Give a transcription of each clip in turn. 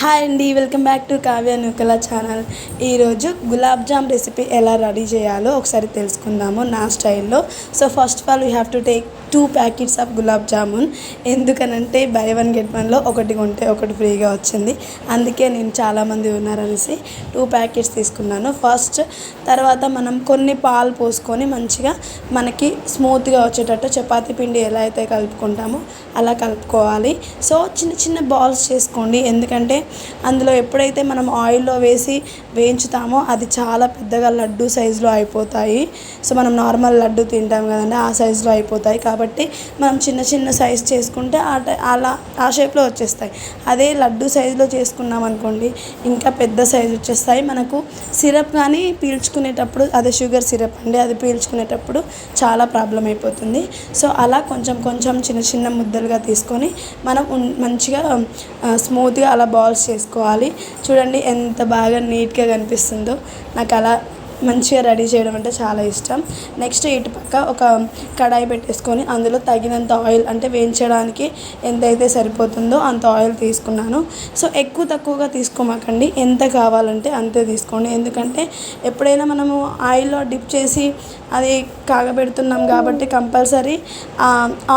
Hi అండి welcome back to Kavya Nukala channel. ఈరోజు gulab jam recipe ఎలా రెడీ చేయాలో ఒకసారి తెలుసుకుందాము నా స్టైల్లో. So first of all you have to take two packets of gulab jamun. ఎందుకనంటే బై వన్ గెట్ వన్లో ఒకటి కొంటే ఒకటి ఫ్రీగా వచ్చింది. అందుకే నేను చాలామంది ఉన్నారనేసి టూ ప్యాకెట్స్ తీసుకున్నాను. ఫస్ట్ తర్వాత మనం కొన్ని పాలు పోసుకొని మంచిగా మనకి స్మూత్గా వచ్చేటట్టు చపాతీ పిండి ఎలా అయితే కలుపుకుంటామో అలా కలుపుకోవాలి. సో చిన్న చిన్న బాల్స్ చేసుకోండి. ఎందుకంటే అందులో ఎప్పుడైతే మనం ఆయిల్లో వేసి వేయించుతామో అది చాలా పెద్దగా లడ్డు సైజులో అయిపోతాయి. సో మనం నార్మల్ లడ్డు తింటాం కదండి ఆ సైజులో అయిపోతాయి. కాబట్టి మనం చిన్న చిన్న సైజ్ చేసుకుంటే ఆ టై- అలా ఆ షేప్లో వచ్చేస్తాయి. అదే లడ్డు సైజులో చేసుకున్నాం అనుకోండి ఇంకా పెద్ద సైజు వచ్చేస్తాయి. మనకు సిరప్ కానీ పీల్చుకునేటప్పుడు అదే షుగర్ సిరప్ అండి అది పీల్చుకునేటప్పుడు చాలా ప్రాబ్లం అయిపోతుంది. సో అలా కొంచెం కొంచెం చిన్న చిన్న ముద్దలుగా తీసుకొని మనం మంచిగా స్మూత్గా అలా బాల్స్ చేసుకోవాలి. చూడండి ఎంత బాగా నీట్గా కనిపిస్తుందో నాకు అలా మంచిగా రెడీ చేయడం అంటే చాలా ఇష్టం. నెక్స్ట్ ఇటు పక్క ఒక కడాయి పెట్టేసుకొని అందులో తగినంత ఆయిల్ అంటే వేయించడానికి ఎంతైతే సరిపోతుందో అంత ఆయిల్ తీసుకున్నాను. సో ఎక్కువ తక్కువగా తీసుకోమాకండి. ఎంత కావాలంటే అంతే తీసుకోండి. ఎందుకంటే ఎప్పుడైనా మనము ఆయిల్లో డిప్ చేసి అది కాగబెడుతున్నాం కాబట్టి కంపల్సరీ ఆ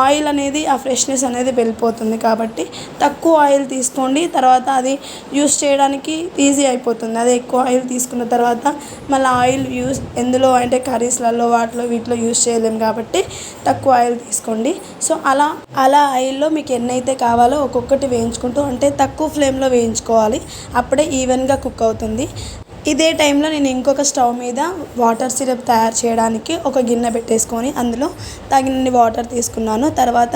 ఆయిల్ అనేది ఆ ఫ్రెష్నెస్ అనేది వెళ్ళిపోతుంది కాబట్టి తక్కువ ఆయిల్ తీసుకోండి. తర్వాత అది యూస్ చేయడానికి ఈజీ అయిపోతుంది. అదే ఎక్కువ ఆయిల్ తీసుకున్న తర్వాత మళ్ళీ ఆయిల్ యూస్ ఎందులో అంటే కర్రీస్లలో వాటిలో వీటిలో యూస్ చేయలేం కాబట్టి తక్కువ ఆయిల్ తీసుకోండి. సో అలా అలా ఆయిల్లో మీకు ఎన్నైతే కావాలో ఒక్కొక్కటి వేయించుకుంటూ అంటే తక్కువ ఫ్లేమ్లో వేయించుకోవాలి. అప్పుడే ఈవెన్గా కుక్ అవుతుంది. ఇదే టైంలో నేను ఇంకొక స్టవ్ మీద వాటర్ సిరప్ తయారు చేయడానికి ఒక గిన్నె పెట్టేసుకొని అందులో తగినన్ని వాటర్ తీసుకున్నాను. తర్వాత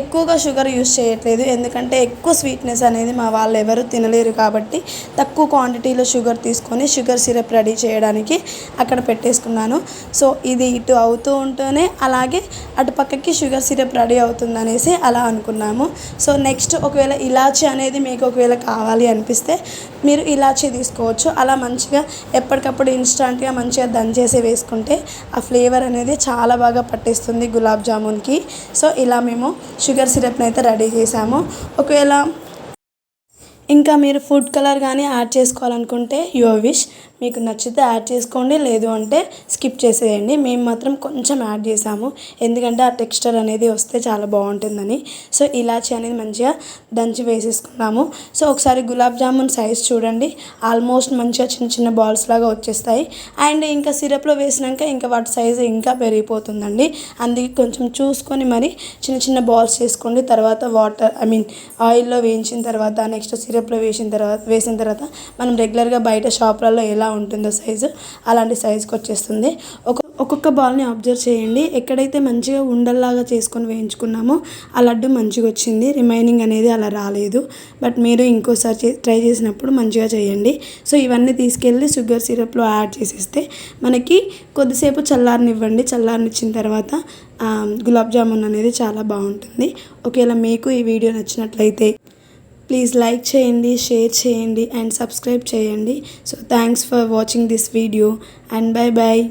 ఎక్కువగా షుగర్ యూస్ చేయట్లేదు. ఎందుకంటే ఎక్కువ స్వీట్నెస్ అనేది మా వాళ్ళు ఎవరు తినలేరు కాబట్టి తక్కువ క్వాంటిటీలో షుగర్ తీసుకొని షుగర్ సిరప్ రెడీ చేయడానికి అక్కడ పెట్టేసుకున్నాను. సో ఇది ఇటు అవుతూ ఉంటూనే అలాగే అటు పక్కకి షుగర్ సిరప్ రెడీ అవుతుంది అనేసి అలా అనుకున్నాము. సో నెక్స్ట్ ఒకవేళ ఇలాచీ అనేది మీకు ఒకవేళ కావాలి అనిపిస్తే మీరు ఇలాచీ తీసుకోవచ్చు. అలా మంచి మంచిగా ఎప్పటికప్పుడు ఇన్స్టంట్గా మంచిగా దంచేసి వేసుకుంటే ఆ ఫ్లేవర్ అనేది చాలా బాగా పట్టేస్తుంది గులాబ్ జామున్కి. సో ఇలా మేము షుగర్ సిరప్ని అయితే రెడీ చేసాము. ఒకవేళ ఇంకా మీరు ఫుడ్ కలర్ కానీ యాడ్ చేసుకోవాలనుకుంటే యువర్ విష్ మీకు నచ్చితే యాడ్ చేసుకోండి లేదు అంటే స్కిప్ చేసేయండి. మేము మాత్రం కొంచెం యాడ్ చేసాము ఎందుకంటే ఆ టెక్స్చర్ అనేది వస్తే చాలా బాగుంటుందని. సో ఇలాచి అనేది మంచిగా దంచి వేసేసుకున్నాము. సో ఒకసారి గులాబ్ జామున్ సైజ్ చూడండి. ఆల్మోస్ట్ మంచిగా చిన్న చిన్న బాల్స్ లాగా వచ్చేస్తాయి. అండ్ ఇంకా సిరప్లో వేసినాక ఇంకా వాటి సైజు ఇంకా పెరిగిపోతుందండి. అందుకే కొంచెం చూసుకొని మరి చిన్న చిన్న బాల్స్ చేసుకోండి తర్వాత వాటర్ ఐ మీన్ ఆయిల్లో వేయించిన తర్వాత నెక్స్ట్ సిరప్లో వేసిన తర్వాత వేసిన తర్వాత మనం రెగ్యులర్గా బయట షాపులలో ఎలా ఉంటుందో సైజు అలాంటి సైజుకి వచ్చేస్తుంది. ఒక ఒక్కొక్క బాల్ని అబ్జర్వ్ చేయండి. ఎక్కడైతే మంచిగా ఉండల్లాగా చేసుకొని వేయించుకున్నామో ఆ లడ్డు మంచిగా వచ్చింది. రిమైనింగ్ అనేది అలా రాలేదు. బట్ మీరు ఇంకోసారి చే- ట్రై చేసినప్పుడు మంచిగా చేయండి. సో ఇవన్నీ తీసుకెళ్ళి షుగర్ సిరప్లో యాడ్ చేసేస్తే మనకి కొద్దిసేపు చల్లారనివ్వండి. చల్లారనిచ్చిన తర్వాత గులాబ్ జామున్ అనేది చాలా బాగుంటుంది. ఒకవేళ మీకు ఈ వీడియో నచ్చినట్లయితే ప్లీజ్ లైక్ చేయండి షేర్ చేయండి అండ్ సబ్స్క్రైబ్ చేయండి. So thanks for watching this video and bye bye